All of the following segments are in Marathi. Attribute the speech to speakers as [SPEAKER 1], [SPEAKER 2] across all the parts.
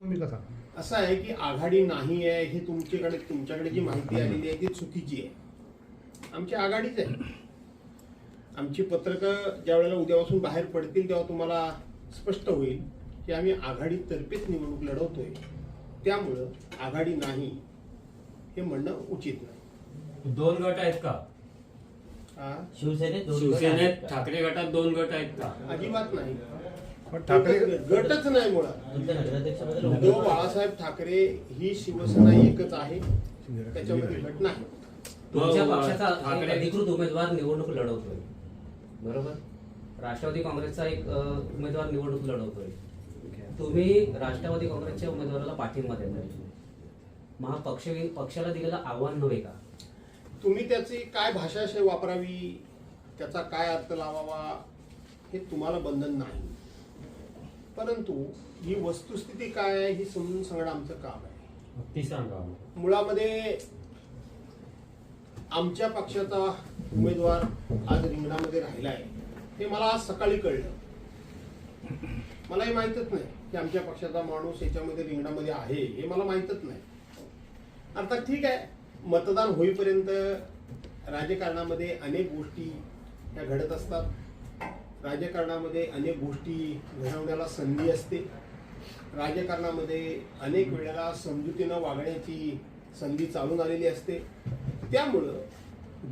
[SPEAKER 1] भूमिका सांगा
[SPEAKER 2] असं आहे की आघाडी नाही आहे हे तुमच्याकडे तुमच्याकडे जी माहिती आलेली आहे ती चुकीची आहे. आमची आघाडीच आहे. आमची पत्रकं ज्या वेळेला उद्यापासून बाहेर पडतील तेव्हा तुम्हाला स्पष्ट होईल की आम्ही आघाडीतर्फेच निवडणूक लढवतोय. त्यामुळं आघाडी नाही हे म्हणणं उचित नाही.
[SPEAKER 3] दोन गट आहेत का?
[SPEAKER 2] हा?
[SPEAKER 4] शिवसेनेत दोन गट
[SPEAKER 3] शिवसेनेत
[SPEAKER 4] आहेत का?
[SPEAKER 3] ठाकरे गटात दोन गट आहेत का?
[SPEAKER 2] अजिबात नाही.
[SPEAKER 1] पण ठाकरे
[SPEAKER 2] गटच नाही मुळात. उद्धव बाळासाहेब ठाकरे ही शिवसेना एकच आहे. त्याच्यामध्ये गट नाही.
[SPEAKER 5] तुमच्या पक्षाचा अधिकृत उमेदवार निवडणूक लढवतोय. बरोबर? राष्ट्रवादी काँग्रेसचा एक उमेदवार निवडणूक लढवतोय. तुम्ही राष्ट्रवादी काँग्रेसच्या उमेदवाराला पाठिंबा देताय महापक्ष पक्षाला दिलेलं आव्हान नव्हे का?
[SPEAKER 2] तुम्ही त्याची काय भाषा वापरावी? त्याचा काय अर्थ लावावा? हे तुम्हाला बंधन नाही. परंतु ही वस्तुस्थिती काय आहे ही समजून सांगणं आमचं काम आहे.
[SPEAKER 3] ती सांगा
[SPEAKER 2] मुळामध्ये आमच्या पक्षाचा उमेदवार आज रिंगणामध्ये राहिला आहे हे मला आज सकाळी कळलं. मला हे माहीतच नाही की आमच्या पक्षाचा माणूस याच्यामध्ये रिंगणामध्ये आहे हे मला माहीतच नाही. अर्थात ठीक आहे मतदान होईपर्यंत राजकारणामध्ये अनेक गोष्टी ह्या घडत असतात. राजकारणामध्ये अनेक गोष्टी घडवण्याला संधी असते. राजकारणामध्ये अनेक वेळेला समजुतीनं वागण्याची संधी चालून आलेली असते. त्यामुळं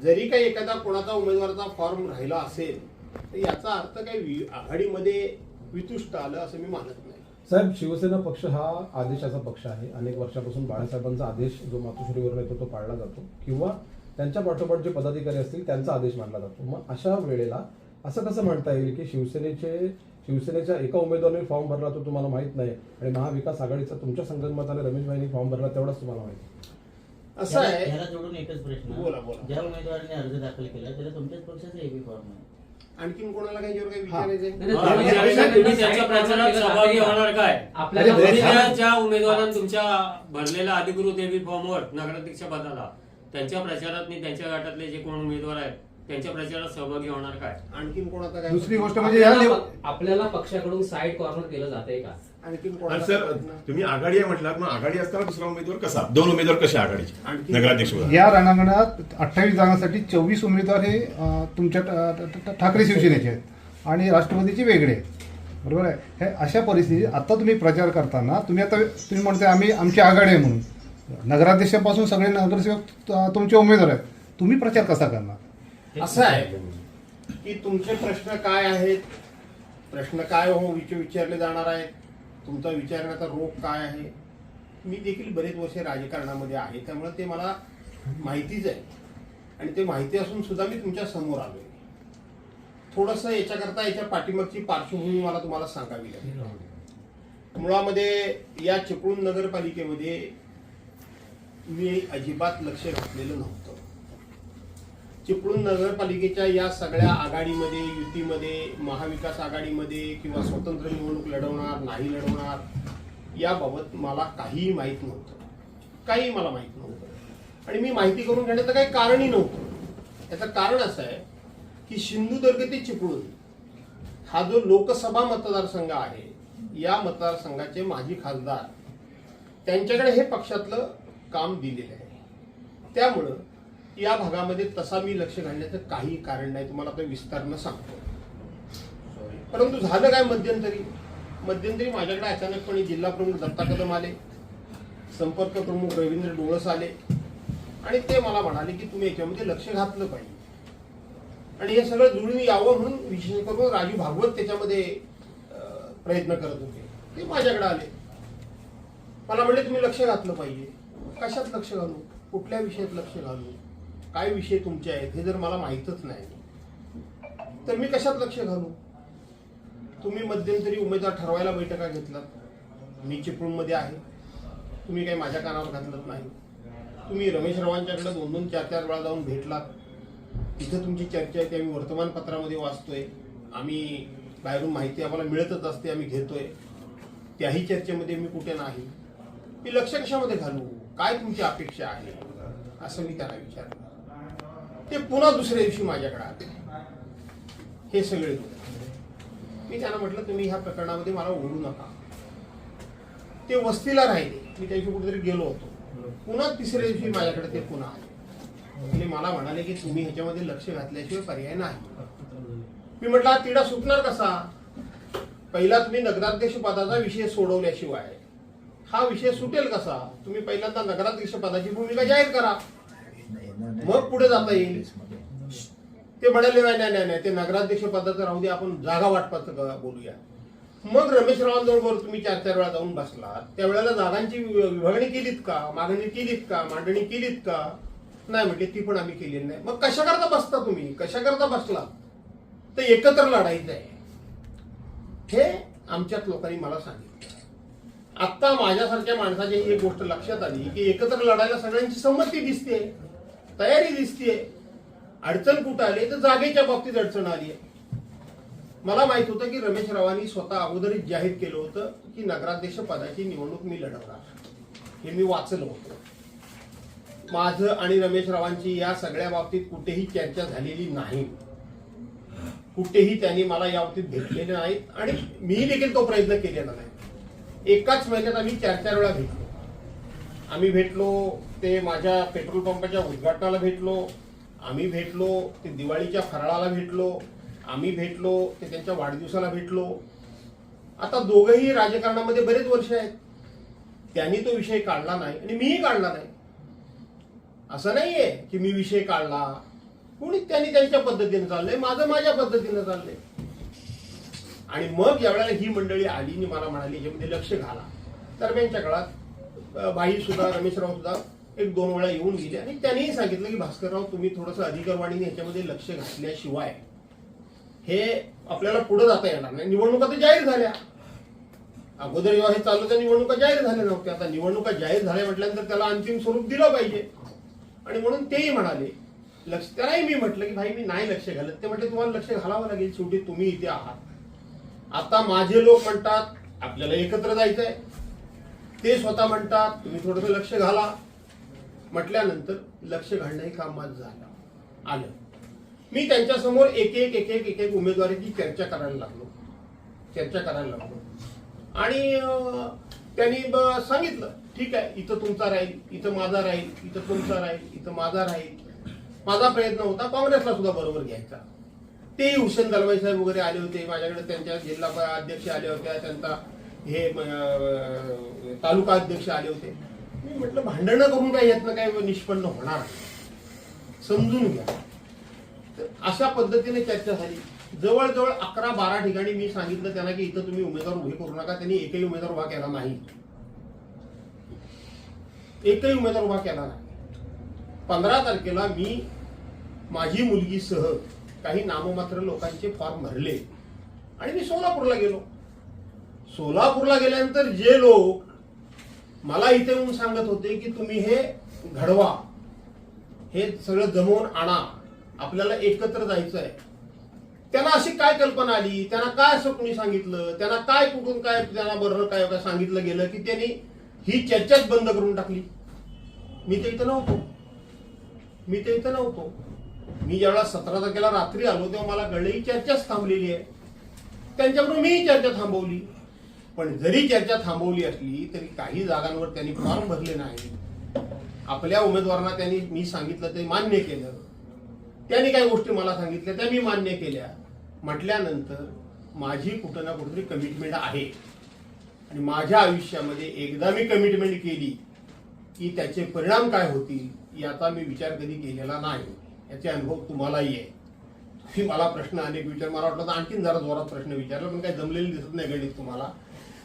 [SPEAKER 2] जरी काही एखादा कोणाचा उमेदवाराचा फॉर्म राहिला असेल तर याचा अर्थ काही वि- आघाडीमध्ये वितुष्ट आलं असं मी मानत नाही.
[SPEAKER 6] साहेब शिवसेना पक्ष हा आदेशाचा पक्ष आहे. अनेक वर्षापासून बाळासाहेबांचा आदेश जो मातोश्रीवर येतो तो पाळला जातो. किंवा त्यांच्या पाठोपाठ जे पदाधिकारी असतील त्यांचा आदेश मानला जातो. मग अशा वेळेला असं कसं म्हणता येईल की शिवसेनेचे शिवसेनेच्या एका उमेदवाराने फॉर्म भरला तो तुम्हाला माहीत नाही आणि महाविकास आघाडीचा तुमच्या संगणमताने रमेश भाईंनी फॉर्म भरला तेवढाच तुम्हाला माहिती
[SPEAKER 2] असं आहे.
[SPEAKER 4] ह्याला जोडून एकच प्रश्न.
[SPEAKER 2] बोला, बोला.
[SPEAKER 4] ज्या उमेदवाराने अर्ज दाखल केला त्याला तुमच्याच पक्षाचा एबी फॉर्म आहे.
[SPEAKER 2] आणखीन कोणाला काही याच्यावर काही
[SPEAKER 6] हा,
[SPEAKER 5] तुम्ही
[SPEAKER 3] त्याच्या प्रचारात सहभागी होणार काय?
[SPEAKER 5] आपल्याला
[SPEAKER 6] म्हणजे
[SPEAKER 3] तुम्ही त्या- ज्या उमेदवारांनी तुमच्या भरलेल्या अधिकृत एबी फॉर्मवर नगराध्यक्ष पदाला त्यांच्या प्रचारात त्यांच्या गटातले जे कोण उमेदवार आहेत त्यांच्या प्रचारात सहभागी होणार काय?
[SPEAKER 2] आणखीन कोणाचा काय
[SPEAKER 1] दुसरी गोष्ट म्हणजे या
[SPEAKER 5] आपल्याला पक्षाकडून साईड कॉर्नर केलं जाते का?
[SPEAKER 2] आणखीन
[SPEAKER 7] आणि
[SPEAKER 2] कोणाचा
[SPEAKER 7] सर? तुम्ही आघाडी आहे म्हटलात मग आघाडी असताना दुसरा उमेदवार कसा? दोन उमेदवार कसे आघाडीचे?
[SPEAKER 2] आणखी-
[SPEAKER 7] नगराध्यक्ष?
[SPEAKER 1] या रणांगणात अठ्ठावीस जागांसाठी चोवीस उमेदवार हे अं, तुमच्या ठाकरे शिवसेनेचे आहेत. आणि राष्ट्रवादीचे वेगळे आहेत. बरोबर आहे? हे अशा परिस्थितीत आता तुम्ही प्रचार करताना तुम्ही आता तुम्ही म्हणताय आम्ही आमची आघाडी आहे म्हणून. नगराध्यक्षापासून सगळे नगरसेवक तुमचे उमेदवार आहेत. तुम्ही प्रचार कसा करणार?
[SPEAKER 2] असं आहे. की तुमचे प्रश्न काय आहेत? प्रश्न काय हो? विच विचारले जाणार आहेत. तुमचा विचारण्याचा रोग काय आहे? मी देखील बरेच वर्ष राजकारणामध्ये आहे. त्यामुळे ते मला माहितीच आहे. आणि ते माहिती असून सुद्धा मी तुमच्यासमोर आलोय. थोडंसं याच्याकरता याच्या पाठीमागची पार्श्वभूमी मला तुम्हाला सांगावी लागेल. मुळामध्ये या चिपळूण नगरपालिकेमध्ये मी अजिबात लक्ष घातलेलं नव्हतं. चिपळूण नगरपालिकेच्या या सगळ्या आघाडीमध्ये युतीमध्ये महाविकास आघाडीमध्ये किंवा स्वतंत्र निवडणूक लढवणार नाही लढवणार याबाबत मला काहीही माहीत नव्हतं. काहीही मला माहीत नव्हतं. आणि मी माहिती करून घेण्याचं काही कारणही नव्हतं. याचं कारण असं आहे की सिंधुदुर्ग ते चिपळूण हा जो लोकसभा मतदारसंघ आहे या मतदारसंघाचे माजी खासदार त्यांच्याकडे हे पक्षातलं काम दिलेलं आहे. त्यामुळं या भागामध्ये तसा मी लक्ष घालण्याचं काही कारण नाही तुम्हाला ते विस्तारनं सांगतो. परंतु झालं काय मध्यंतरी? मध्यंतरी माझ्याकडे अचानकपणे जिल्हा प्रमुख दत्ता कदम आले संपर्क प्रमुख रवींद्र डोळस आले आणि ते मला म्हणाले की तुम्ही याच्यामध्ये लक्ष घातलं पाहिजे. आणि हे सगळं जुळून यावं म्हणून विशेष करून राजू भागवत त्याच्यामध्ये प्रयत्न करत होते. ते माझ्याकडे आले. मला म्हणले तुम्ही लक्ष घातलं पाहिजे. कशात लक्ष घालू? कुठल्या विषयात लक्ष घालू? काय विषय तुमचे आहेत हे जर मला माहीतच नाही तर मी कशात लक्ष घालू? तुम्ही मध्यंतरी उमेदवार ठरवायला बैठका घेतलात. मी चिपळूणमध्ये आहे. तुम्ही काही माझ्या कानावर घातलंच नाही. तुम्ही रमेश रावांच्याकडे दोन दोन चार चार वेळा जाऊन भेटलात. तिथं तुमची चर्चा आहे ती आम्ही वर्तमानपत्रामध्ये वाचतोय. आम्ही बाहेरून माहिती आम्हाला मिळतच असते आम्ही घेतोय. त्याही चर्चेमध्ये मी कुठे नाही. मी लक्ष कशामध्ये घालू? काय तुमची अपेक्षा आहे? असं मी त्याला विचारलं ते पुन्हा दुसऱ्या दिवशी माझ्याकडे आले. हे सगळे लोक. मी त्यांना म्हटलं तुम्ही ह्या प्रकरणामध्ये मला ओढू नका. ते वस्तीला राहिले. मी त्याच्या कुठेतरी गेलो होतो. पुन्हा तिसऱ्या दिवशी माझ्याकडे ते पुन्हा आले. आणि मला म्हणाले की तुम्ही ह्याच्यामध्ये लक्ष घातल्याशिवाय पर्याय नाही. मी म्हटलं हा तिढा सुटणार कसा? पहिला तुम्ही नगराध्यक्ष पदाचा विषय सोडवल्याशिवाय. हा विषय सुटेल कसा? तुम्ही पहिल्यांदा नगराध्यक्ष पदाची भूमिका जाहीर करा. मग पुढे जाता येईल. ते म्हणाले नाही नाही नाही नाही ते नगराध्यक्ष पदाचं राहू दे आपण जागा वाटपाचं बोलूया. मग रमेश रावांजवळ तुम्ही चार चार वेळा जाऊन बसला त्यावेळेला जागांची विभागणी केलीत का? मागणी केलीत का? मांडणी केलीत का? नाही म्हटले ती पण आम्ही केलेली नाही. मग कशा करता बसता तुम्ही? कशा करता बसला तर एकत्र लढायचं आहे. हे आमच्यात लोकांनी मला सांगितलं. आत्ता माझ्यासारख्या माणसाची एक गोष्ट लक्षात आली की एकत्र लढायला सगळ्यांची संमती दिसते. तयारी दिसते अडचण कुठं आली तर जागेच्या बाबतीत अडचण आली आहे. मला माहीत होतं की रमेश रावांनी स्वतः अगोदरच जाहीर केलं होतं की नगराध्यक्ष पदाची निवडणूक मी लढवणार. हे मी वाचलं होतं. माझं आणि रमेश रावांची या सगळ्या बाबतीत कुठेही चर्चा झालेली नाही. कुठेही त्यांनी मला या बाबतीत भेटलेले नाहीत आणि मी देखील तो प्रयत्न केलेला नाही. एकाच महिन्यात आम्ही चार चार वेळा भेटलो. आम्ही भेटलो ते माझ्या पेट्रोल पंपाच्या उद्घाटनाला भेटलो आम्ही भेटलो ते दिवाळीच्या फराळाला भेटलो आम्ही भेटलो ते त्यांच्या वाढदिवसाला भेटलो. आता दोघंही राजकारणामध्ये बरेच वर्ष आहेत. त्यांनी तो विषय काढला नाही आणि मीही काढला नाही. असं नाहीये की मी विषय काढला. कोणी त्यांनी त्यांच्या पद्धतीने चाललंय माझं माझ्या पद्धतीने चाललंय. आणि मग यावेळेला ही मंडळी आली आणि मला म्हणाली याच्यामध्ये लक्ष घाला. दरम्यानच्या काळात भाई बाई सुद्धा रमेशराव सुद्धा एक दोन वेळा येऊन गेले. आणि त्यांनीही सांगितलं की भास्करराव तुम्ही थोडंसं अधिकारवाणीने याच्यामध्ये लक्ष घातल्याशिवाय हे आपल्याला पुढे जाता येणार नाही. निवडणुका तर जाहीर झाल्या. अगोदर जेव्हा हे चाललं त्या निवडणुका जाहीर झाल्या नव्हत्या. आता निवडणुका जाहीर झाल्या म्हटल्यानंतर त्याला अंतिम स्वरूप दिलं पाहिजे. आणि म्हणून तेही म्हणाले. लक्ष त्यालाही मी म्हटलं की भाई मी नाही लक्ष घालत. ते म्हटले तुम्हाला लक्ष घालावं लागेल. शेवटी तुम्ही इथे आहात. आता माझे लोक म्हणतात आपल्याला एकत्र जायचंय. ते स्वतः म्हणतात तुम्ही थोडंसं लक्ष घाला. म्हटल्यानंतर लक्ष घालणं हे काम माझं झालं. आलं. मी त्यांच्यासमोर एक एक एक एक एक एक उमेदवारीची चर्चा करायला लागलो. चर्चा करायला लागलो. आणि त्यांनी ब- सांगितलं ठीक आहे इथं तुमचा राहील इथं माझा राहील इथं तुमचा राहील इथं माझा राहील. माझा प्रयत्न होता काँग्रेसला सुद्धा बरोबर घ्यायचा. तेही हुसेन दलवाई साहेब वगैरे आले होते माझ्याकडे त्यांच्या जिल्हा अध्यक्ष आले होते त्यांचा हे तालुका अध्यक्ष आले होते. मी म्हटलं भांडणं करून काय यातनं काय निष्पन्न होणार? समजून घ्या. तर अशा पद्धतीने चर्चा झाली. जवळजवळ अकरा बारा ठिकाणी मी सांगितलं त्यांना की इथं तुम्ही उमेदवार उभे करू नका त्यांनी एकही उमेदवार उभा केला नाही. एकही उमेदवार उभा केला नाही. पंधरा तारखेला मी माझी मुलगीसह काही नाममात्र लोकांचे फॉर्म भरले. आणि मी सोलापूरला गेलो. सोलापूरला गेल्यानंतर जे लोक मला इथे येऊन सांगत होते की तुम्ही हे घडवा. हे सगळं जमवून आणा. आपल्याला एकत्र जायचं आहे त्यांना अशी काय कल्पना आली? त्यांना काय असं कोणी सांगितलं? त्यांना काय कुठून काय त्यांना बरोबर काय काय सांगितलं गेलं की त्यांनी ही चर्चाच बंद करून टाकली? मी ते इथं नव्हतो. मी ते इथं नव्हतो. मी ज्यावेळेला सतरा तारखेला रात्री आलो तेव्हा मला कळलं ही चर्चाच थांबलेली आहे. त्यांच्याबरोबर मीही चर्चा थांबवली. पण जरी चर्चा थांबवली असली तरी काही जागांवर त्यांनी फॉर्म भरले नाही आपल्या उमेदवारांना त्यांनी मी सांगितलं ते मान्य केलं. त्यांनी काही गोष्टी मला सांगितल्या त्या मी मान्य केल्या. म्हटल्यानंतर माझी कुठं ना कुठेतरी कमिटमेंट आहे. आणि माझ्या आयुष्यामध्ये एकदा मी कमिटमेंट केली की त्याचे परिणाम काय होतील याचा मी विचार कधी केलेला नाही. याचे अनुभव तुम्हालाही आहे ही मला प्रश्न अनेक विचार मला वाटलं तर आणखीन जरा जोरात प्रश्न विचारला पण काही जमलेले दिसत नाही गणित तुम्हाला.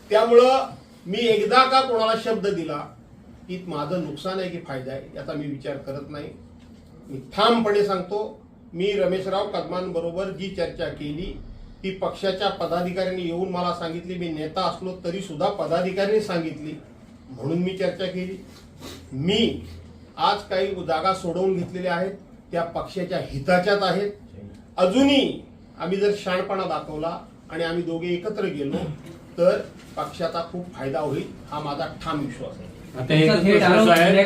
[SPEAKER 2] त्यामुळं मी एकदा का कोणाला शब्द दिला की माझं नुकसान आहे की फायदा आहे याचा मी विचार करत नाही. मी ठामपणे सांगतो मी रमेशराव कदमांबरोबर जी चर्चा केली ती पक्षाच्या पदाधिकाऱ्यांनी येऊन मला सांगितली. मी नेता असलो तरी सुद्धा पदाधिकाऱ्यांनी सांगितली म्हणून मी चर्चा केली. मी आज काही जागा सोडवून घेतलेल्या आहेत त्या पक्षाच्या हिताच्याच आहेत. अजूनही आम्ही जर शहाणपणा दाखवला आणि आम्ही दोघे एकत्र गेलो तर पक्षाचा खूप फायदा होईल हा माझा ठाम विश्वास आहे.
[SPEAKER 3] आता
[SPEAKER 5] आरोप
[SPEAKER 3] आहे